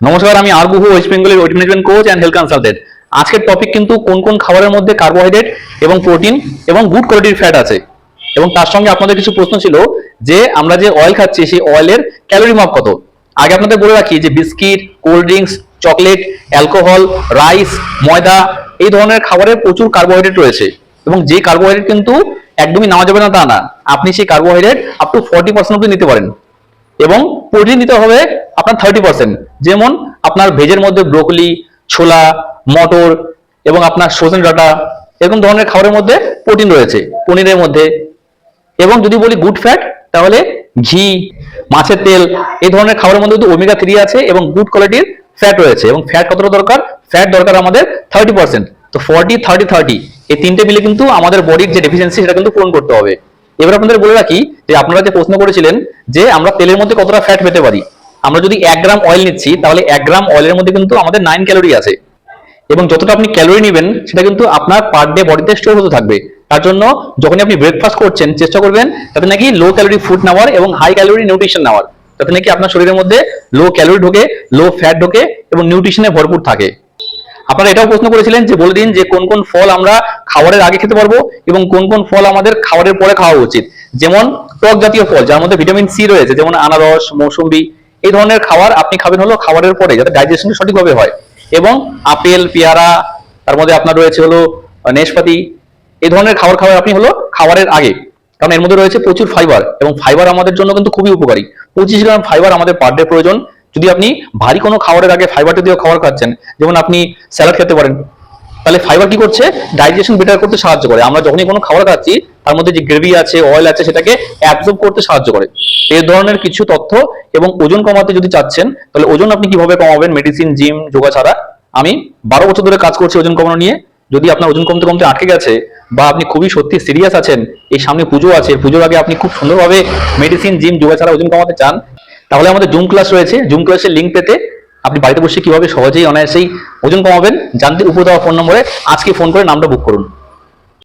নমস্কার, আমি R Guha west বেঙ্গলের weight management coach and health consultant আজকের টপিক কিন্তু কোন কোন খাবারের মধ্যে কার্বোহাইড্রেট এবং প্রোটিন এবং গুড কোয়ালিটির ফ্যাট আছে? এবং তার সঙ্গে আপনাদের কিছু প্রশ্ন ছিল যে আমরা যে অয়েল খাচ্ছি, সেই অয়েলের ক্যালোরি মাপ কত? আগে আপনাদের বলে রাখি যে biscuit cold drinks chocolate alcohol rice ময়দা, এই ধরনের খাবারে প্রচুর কার্বোহাইড্রেট রয়েছে। এবং যে কার্বোহাইড্রেট কিন্তু একদমই নেওয়া যাবে না তা না। আপনি সেই carbohydrate up to forty percent অব্দি নিতে পারেন। এবং প্রোটিন দিতে হবে আপনার থার্টি পার্সেন্ট যেমন আপনার ভেজের মধ্যে ব্রোকলি ছোলা, মটর এবং আপনার সজনে ডাটা এরকম ধরনের খাবারের মধ্যে প্রোটিন রয়েছে, পনিরের মধ্যে। এবং যদি বলি গুড ফ্যাট তাহলে ঘি, মাছের তেল, এই ধরনের খাবারের মধ্যে কিন্তু ওমেগা থ্রি আছে এবং গুড কোয়ালিটির ফ্যাট রয়েছে এবং ফ্যাট কতটা দরকার? ফ্যাট দরকার আমাদের থার্টি পার্সেন্ট তো ফর্টি থার্টি থার্টি এই তিনটে মিলে কিন্তু আমাদের বডির যে ডেফিসিয়েন্সি সেটা কিন্তু পূরণ করতে হবে। এবার আপনাদের বলে রাখি যে আপনারা যে প্রশ্ন করেছিলেন যে আমরা তেলের মধ্যে কতটা ফ্যাট পেতে পারি, আমরা যদি এক গ্রাম অয়েল নিচ্ছি, তাহলে এক গ্রাম অয়েলের মধ্যে কিন্তু আমাদের নাইন ক্যালোরি আছে। এবং যতটা আপনি ক্যালোরি নেবেন, সেটা কিন্তু আপনার পার ডে বডিতে স্টোর হতে থাকবে। তার জন্য যখনই আপনি ব্রেকফাস্ট করছেন, চেষ্টা করবেন যাতে নাকি লো ক্যালোরি ফুড নেওয়ার এবং হাই ক্যালোরি নিউট্রিশন নেওয়ার। যাতে নাকি আপনার শরীরের মধ্যে লো ক্যালোরি ঢোকে লো ফ্যাট ঢোকে এবং নিউট্রিশনে ভরপুর থাকে। আপনারা এটাও প্রশ্ন করেছিলেন যে বলে দিন যে কোন কোন ফল আমরা খাবারের আগে খেতে পারব এবং কোন কোন ফল আমাদের খাবারের পরে খাওয়া উচিত। যেমন টক জাতীয় ফল, যার মধ্যে ভিটামিন সি রয়েছে, যেমন আনারস, মৌসুম্বি, এই ধরনের খাবার আপনি খাবেন হলো খাবারের পরে, যাতে ডাইজেশন সঠিকভাবে হয়। এবং আপেল, পেয়ারা, তার মধ্যে আপনার রয়েছে হলো নেশপাতি এই ধরনের খাবার খাবার আপনি হলো খাবারের আগে। কারণ এর মধ্যে রয়েছে প্রচুর ফাইবার এবং ফাইবার আমাদের জন্য কিন্তু খুবই উপকারী। পঁচিশ গ্রাম ফাইবার আমাদের পার ডে প্রয়োজন। যদি আপনি ভারী কোনো খাবারের আগে ফাইবার জাতীয় খাবার খাচ্ছেন, যেমন আপনি স্যালাড খেতে পারেন, তাহলে ফাইবার কি করছে? ডাইজেশন বেটার করতে সাহায্য করে। আমরা যখনই কোনো খাবার খাচ্ছি, তার মধ্যে যে গ্রেভি আছে অয়েল আছে, সেটাকে অ্যাবজর্ব করতে সাহায্য করে। এই ধরনের কিছু তথ্য এবং ওজন কমাতে যদি চাচ্ছেন, তাহলে ওজন আপনি কীভাবে কমাবেন? মেডিসিন জিম যোগা ছাড়া। আমি বারো বছর ধরে কাজ করছি ওজন কমানো নিয়ে। যদি আপনার ওজন কমতে কমতে আটকে গেছে বা আপনি খুবই সত্যি সিরিয়াস আছেন, এই সামনে পুজো আছে, পুজোর আগে আপনি খুব সুন্দরভাবে মেডিসিন জিম যোগা ছাড়া ওজন কমাতে চান তাহলে আমাদের জুম ক্লাস রয়েছে। জুম ক্লাসের লিঙ্ক পেতে আপনি বাড়িতে বসে কীভাবে সহজেই অনায়াসেই ওজন কমাবেন, জানতে উপর দেওয়া ফোন নম্বরে আজকে ফোন করে নামটা বুক করুন।